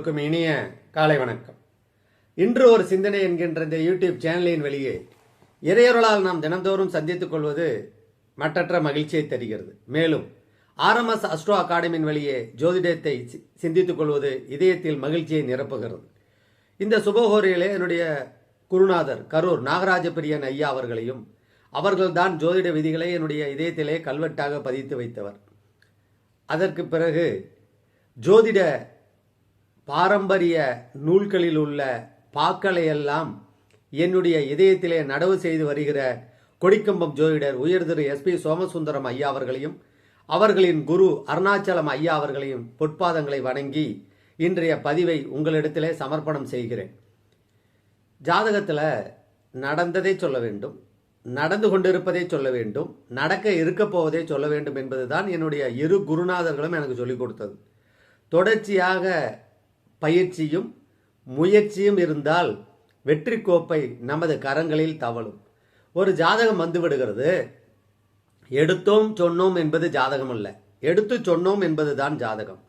அனைவருக்கும் இனிய காலை வணக்கம். இன்று ஒரு சிந்தனை என்கின்ற இந்த யூடியூப் சேனலின் வெளியே இறையொருளால் நாம் தினந்தோறும் சந்தித்துக் கொள்வது மற்றற்ற மகிழ்ச்சியை தருகிறது. மேலும் ஆர்எம்எஸ் அஸ்ட்ரோ அகாடமியின் வழியே ஜோதிடத்தை சிந்தித்துக் கொள்வது இதயத்தில் மகிழ்ச்சியை நிரப்புகிறது. இந்த சுபகோரியிலே என்னுடைய குருநாதர் கரூர் நாகராஜ பிரியன் ஐயா அவர்களையும் அவர்கள்தான் ஜோதிட விதிகளை என்னுடைய இதயத்திலே கல்வெட்டாக பதித்து வைத்தவர். அதற்கு பிறகு ஜோதிட பாரம்பரிய நூல்களில் உள்ள பாக்களையெல்லாம் என்னுடைய இதயத்திலே நடவு செய்து வருகிற கொடிக்கம்பம் ஜோதிடர் உயர் திரு எஸ்பி சோமசுந்தரம் ஐயா அவர்களையும் அவர்களின் குரு அருணாச்சலம் ஐயா அவர்களையும் பொற்பாதங்களை வணங்கி இன்றைய பதிவை உங்களிடத்திலே சமர்ப்பணம் செய்கிறேன். ஜாதகத்தில் நடந்ததை சொல்ல வேண்டும் நடந்து கொண்டிருப்பதை சொல்ல வேண்டும் நடக்க இருக்க போவதை சொல்ல வேண்டும் என்பதுதான் என்னுடைய இரு குருநாதர்களும் எனக்கு சொல்லிக் கொடுத்தது. தொடர்ச்சியாக பயிற்சியும் முயற்சியும் இருந்தால் வெற்றி கோப்பை நமது கரங்களில் தவழும். ஒரு ஜாதகம் வந்து விடுகிறது. எடுத்தோம் சொன்னோம் என்பது ஜாதகம் அல்ல எடுத்து சொன்னோம் என்பதுதான் ஜாதகம்.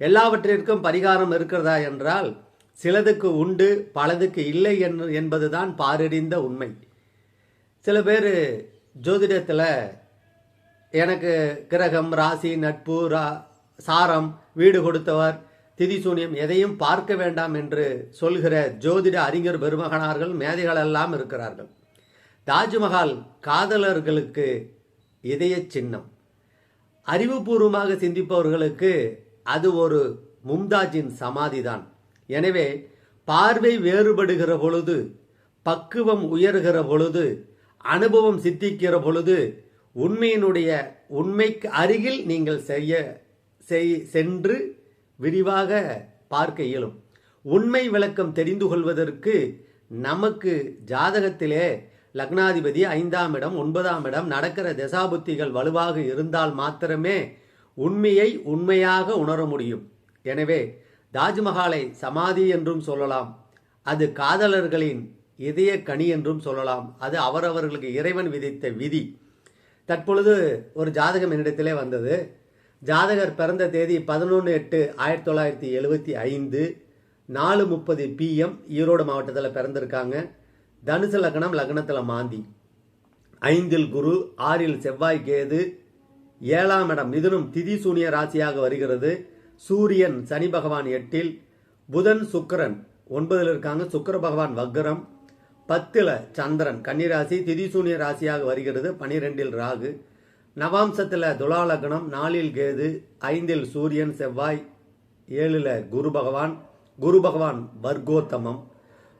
எல்லாவற்றிற்கும் பரிகாரம் இருக்கிறதா என்றால் சிலதுக்கு உண்டு பலதுக்கு இல்லை என்று என்பதுதான் பாரறிந்த உண்மை. சில பேர் ஜோதிடத்தில் எனக்கு கிரகம் ராசி நட்பு ரா சாரம் வீடு கொடுத்தவர் திதிசூன்யம் எதையும் பார்க்க வேண்டாம் என்று சொல்கிற ஜோதிட அறிஞர் பெருமகனார்கள் மேதைகள் எல்லாம் இருக்கிறார்கள். தாஜ்மஹால் காதலர்களுக்கு இதய சின்னம். அறிவுபூர்வமாக சிந்திப்பவர்களுக்கு அது ஒரு மும்தாஜின் சமாதிதான். எனவே பார்வை வேறுபடுகிற பொழுது பக்குவம் உயர்கிற பொழுது அனுபவம் சித்திக்கிற பொழுது உண்மையினுடைய உண்மைக்கு அருகில் நீங்கள் செய்ய செய்- சென்று விரிவாக பார்க்க இயலும். உண்மை விளக்கம் தெரிந்து கொள்வதற்கு நமக்கு ஜாதகத்திலே லக்னாதிபதி ஐந்தாம் இடம் ஒன்பதாம் இடம் நடக்கிற தசாபுத்திகள் வலுவாக இருந்தால் மாத்திரமே உண்மையை உண்மையாக உணர முடியும். எனவே தாஜ்மஹாலை சமாதி என்றும் சொல்லலாம். அது காதலர்களின் இதய கனி என்றும் சொல்லலாம். அது அவரவர்களுக்கு இறைவன் விதித்த விதி. தற்பொழுது ஒரு ஜாதகம் என்னிடத்திலே வந்தது. ஜாதகர் பிறந்த தேதி பதினொன்று எட்டு ஆயிரத்தி தொள்ளாயிரத்தி எழுபத்தி ஐந்து நாலு முப்பது பிஎம் ஈரோடு மாவட்டத்தில் பிறந்திருக்காங்க. தனுசு லக்னம் லக்னத்தில் மாந்தி. ஐந்தில் குரு ஆறில் செவ்வாய் கேது ஏழாம் இடம் மிதுனும் திதி சூனிய ராசியாக வருகிறது. சூரியன் சனி பகவான் எட்டில் புதன் சுக்கிரன் ஒன்பதில் இருக்காங்க. சுக்கர பகவான் வக்ரம் பத்தில் சந்திரன் கன்னிராசி திதி சூனிய ராசியாக வருகிறது. பனிரெண்டில் ராகு. நவாம்சத்தில் துலாலக்னம் நாலில் கேது ஐந்தில் சூரியன் செவ்வாய் ஏழில் குரு பகவான் குரு பகவான் வர்க்கோத்தமம்.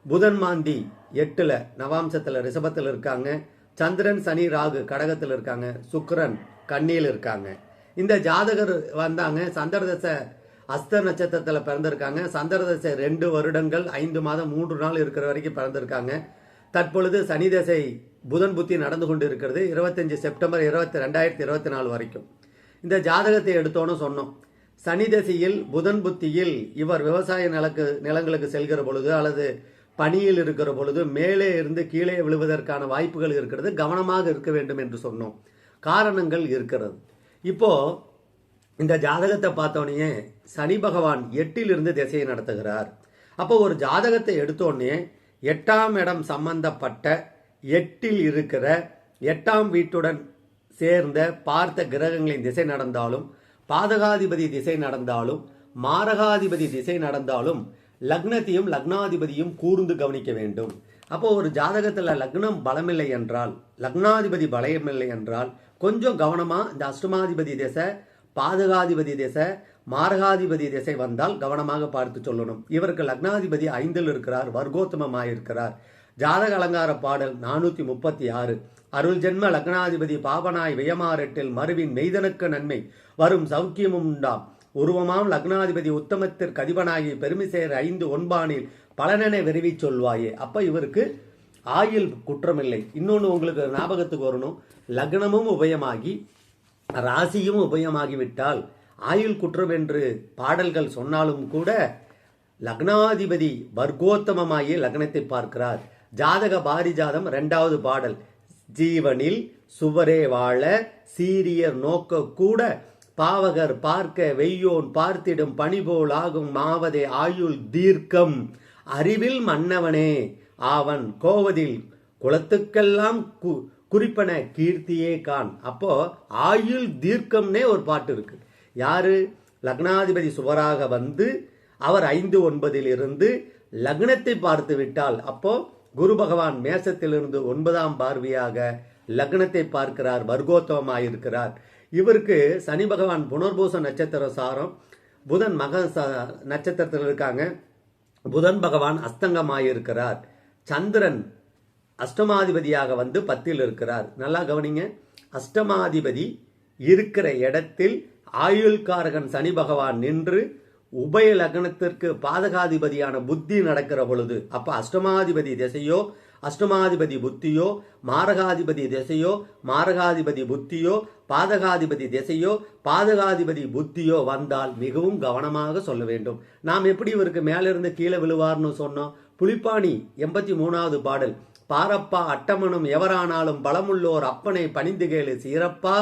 புதன் மாந்தி எட்டில் நவாம்சத்தில் ரிஷபத்தில் இருக்காங்க. சந்திரன் சனி ராகு கடகத்தில் இருக்காங்க. சுக்கரன் கன்னியில் இருக்காங்க. இந்த ஜாதகர் வந்தாங்க. சந்திரதசை அஸ்த நட்சத்திரத்தில் பிறந்திருக்காங்க. சந்திரதசை ரெண்டு வருடங்கள் ஐந்து மாதம் மூன்று நாள் இருக்கிற வரைக்கும் பிறந்திருக்காங்க. தற்பொழுது சனி தசை புதன் புத்தி நடந்து கொண்டு இருக்கிறது இருபத்தஞ்சி செப்டம்பர் இருபத்தி ரெண்டாயிரத்தி இருபத்தி நாலு வரைக்கும். இந்த ஜாதகத்தை எடுத்தோன்னு சொன்னோம். சனி தசையில் புதன் புத்தியில் இவர் விவசாய நிலக்கு நிலங்களுக்கு செல்கிற பொழுது அல்லது பணியில் இருக்கிற பொழுது மேலே இருந்து கீழே விழுவதற்கான வாய்ப்புகள் இருக்கிறது. கவனமாக இருக்க வேண்டும் என்று சொன்னோம். காரணங்கள் இருக்கிறது. இப்போ இந்த ஜாதகத்தை பார்த்தோன்னே சனி பகவான் எட்டிலிருந்து திசையை நடத்துகிறார். அப்போ ஒரு ஜாதகத்தை எடுத்தோடனே எட்டாம் இடம் சம்பந்தப்பட்ட எட்டில் இருக்கிற எட்டாம் வீட்டுடன் சேர்ந்த பார்த்த கிரகங்களின் திசை நடந்தாலும் பாதகாதிபதி திசை நடந்தாலும் மாரகாதிபதி திசை நடந்தாலும் லக்னத்தையும் லக்னாதிபதியும் கூர்ந்து கவனிக்க வேண்டும். அப்போ ஒரு ஜாதகத்துல லக்னம் பலமில்லை என்றால் லக்னாதிபதி பலமில்லை என்றால் கொஞ்சம் கவனமா இந்த அஷ்டமாதிபதி திசை பாதகாதிபதி திசை மாரகாதிபதி திசை வந்தால் கவனமாக பார்த்து சொல்லணும். இவருக்கு லக்னாதிபதி ஐந்தில் இருக்கிறார் வர்க்கோத்தமமாயிருக்கிறார். ஜாதக அலங்கார பாடல் நானூத்தி முப்பத்தி ஆறு. அருள் ஜென்ம லக்னாதிபதி பாபனாய் வியமாரெட்டில் மறுவின் மெய்தனுக்கு நன்மை வரும் சௌக்கியமும் உண்டாம். உருவமாம் லக்னாதிபதி உத்தமத்திற்கு அதிபனாகி பெருமை சேர் ஐந்து ஒன்பானில் பலனென விரைவி சொல்வாயே. அப்ப இவருக்கு ஆயில் குற்றமில்லை. இன்னொன்று உங்களுக்கு ஞாபகத்துக்கு வரணும். லக்னமும் உபயமாகி ராசியும் உபயமாகிவிட்டால் ஆயுள் குற்றம் என்று பாடல்கள் சொன்னாலும் கூட லக்னாதிபதி வர்க்கோத்தமமாகி லக்னத்தை பார்க்கிறார். ஜாதக பாரிஜாதம் ரெண்டாவது பாடல். ஜீவனில் சுவரே வாழ சீரியர் நோக்க கூட பாவகர் பார்க்க வெய்யோன் பார்த்திடும் பணிபோல் ஆகும் மாவதே ஆயுள் தீர்க்கம். அறிவில் மன்னவனே ஆவன் கோவதில் குலத்துக்கெல்லாம் கு குறிப்பன கீர்த்தியே கான். அப்போ ஆயுள் தீர்க்கம்னே ஒரு பாட்டு இருக்கு. யாரு? லக்னாதிபதி சுவராக வந்து அவர் ஐந்து ஒன்பதில் இருந்து லக்னத்தை பார்த்து விட்டால் அப்போ குரு பகவான் மேசத்திலிருந்து ஒன்பதாம் பார்வையாக லக்னத்தை பார்க்கிறார் வர்க்கோத்தவமாயிருக்கிறார் இவருக்கு சனி பகவான் புனர்பூச நட்சத்திர சாரம் புதன் மக நட்சத்திரத்தில் இருக்காங்க. புதன் பகவான் அஸ்தங்கமாயிருக்கிறார். சந்திரன் அஷ்டமாதிபதியாக வந்து பத்தில் இருக்கிறார். நல்லா கவனிங்க. அஷ்டமாதிபதி இருக்கிற இடத்தில் ஆயுள்காரகன் சனி பகவான் நின்று உபய லக்னத்திற்கு பாதகாதிபதியான புத்தி நடக்கிற பொழுது அப்ப அஷ்டமாதிபதி திசையோ அஷ்டமாதிபதி புத்தியோ மாரகாதிபதி திசையோ மாரகாதிபதி புத்தியோ பாதகாதிபதி திசையோ பாதகாதிபதி புத்தியோ வந்தால் மிகவும் கவனமாக சொல்ல வேண்டும். நாம் எப்படி இவருக்கு மேலிருந்து கீழே விழுவார்னு சொன்னோம்? புலிப்பாணி எண்பத்தி மூணாவது பாடல். பாரப்பா அட்டமனும் எவரானாலும் பலமுள்ளோர் அப்பனை பணிந்து கேளு சீரப்பா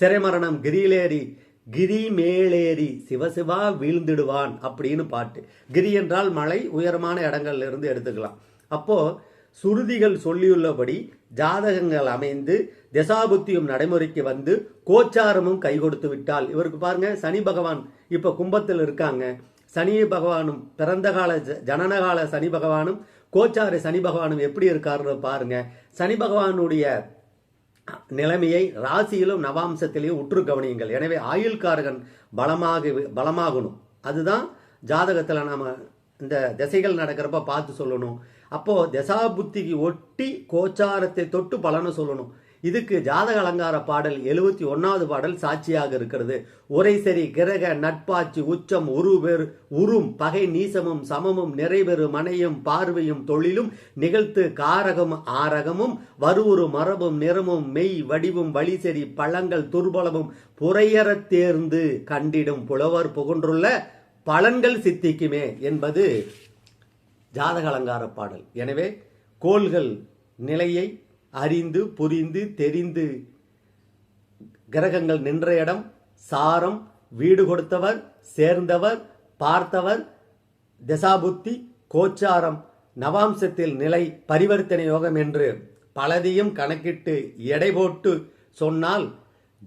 சிறைமரணம் கிரியிலேறி கிரி மேலேறி சிவசிவா வீழ்ந்திடுவான் அப்படின்னு பாட்டு. கிரி என்றால் மலை உயரமான இடங்கள்ல இருந்து எடுத்துக்கலாம். அப்போ சுருதிகள் சொல்லியுள்ளபடி ஜாதகங்கள் அமைந்து தசாபுத்தியும் நடைமுறைக்கு வந்து கோச்சாரமும் கை கொடுத்து விட்டால் இவருக்கு பாருங்க சனி பகவான் இப்ப கும்பத்தில் இருக்காங்க. சனி பகவானும் பிறந்த கால ஜ- ஜனனகால சனி பகவானும் கோச்சார சனி பகவானும் எப்படி இருக்காருன்னு பாருங்க. சனி பகவானுடைய நிலைமையை ராசியிலும் நவாம்சத்திலையும் உற்று கவனியுங்கள். எனவே ஆயுள்காரகன் பலமாக பலமாகணும். அதுதான் ஜாதகத்தில் நாம் இந்த திசைகள் நடக்கிறப்ப பார்த்து சொல்லணும். அப்போ தசாபுத்திக்கு ஒட்டி கோச்சாரத்தை தொட்டு பலனை சொல்லணும். இதுக்கு ஜாதக அலங்கார பாடல் எழுபத்தி ஒன்னாவது பாடல் சாட்சியாக இருக்கிறது. உரை சரி கிரக நட்பாட்சி உச்சம் உருபெரு உரும் பகை நீசமும் சமமும் நிறைபெறு மனையும் பார்வையும் தொழிலும் நிகழ்த்து காரகம் ஆரகமும் வருவுரு மரபும் நிறமும் மெய் வடிவும் வழிசெறி பழங்கள் துர்பலமும் புறையறத் தேர்ந்து கண்டிடும் புலவர் புகன்றுள்ள பலன்கள் சித்திக்குமே என்பது ஜாதக அலங்கார பாடல். எனவே கோள்கள் நிலையை அறிந்து புரிந்து தெரிந்து. கிரகங்கள் நின்ற இடம் சாரம் வீடு கொடுத்தவர் சேர்ந்தவர் பார்த்தவர் தசாபுத்தி கோச்சாரம். நவாம்சத்தில் நிலை பரிவர்த்தனை யோகம் என்று பலதையும் கணக்கிட்டு எடை போட்டு சொன்னால்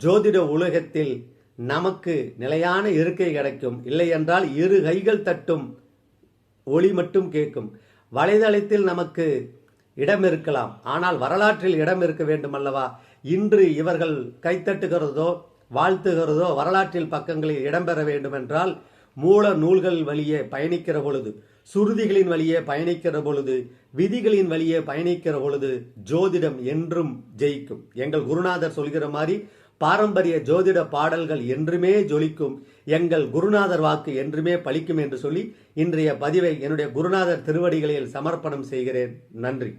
ஜோதிட உலகத்தில் நமக்கு நிலையான இருக்கை கிடைக்கும். இல்லை என்றால் இரு கைகள் தட்டும். ஒளி மட்டும் கேட்கும். வலைதளத்தில் நமக்கு இடம் இருக்கலாம் ஆனால் வரலாற்றில் இடம் இருக்க வேண்டும் அல்லவா இன்று இவர்கள் கைத்தட்டுகிறதோ வாழ்த்துகிறதோ வரலாற்றில் பக்கங்களில் இடம்பெற வேண்டும் என்றால் மூல நூல்கள் வழியே பயணிக்கிற பொழுது சுருதிகளின் வழியே பயணிக்கிற பொழுது விதிகளின் வழியே பயணிக்கிற பொழுது ஜோதிடம் என்றும் ஜெயிக்கும். எங்கள் குருநாதர் சொல்கிற மாதிரி பாரம்பரிய ஜோதிட பாடல்கள் என்றுமே ஜொலிக்கும் எங்கள் குருநாதர் வாக்கு என்றுமே பலிக்கும் என்று சொல்லி இன்றைய பதிவை என்னுடைய குருநாதர் திருவடிகளில் சமர்ப்பணம் செய்கிறேன். நன்றி.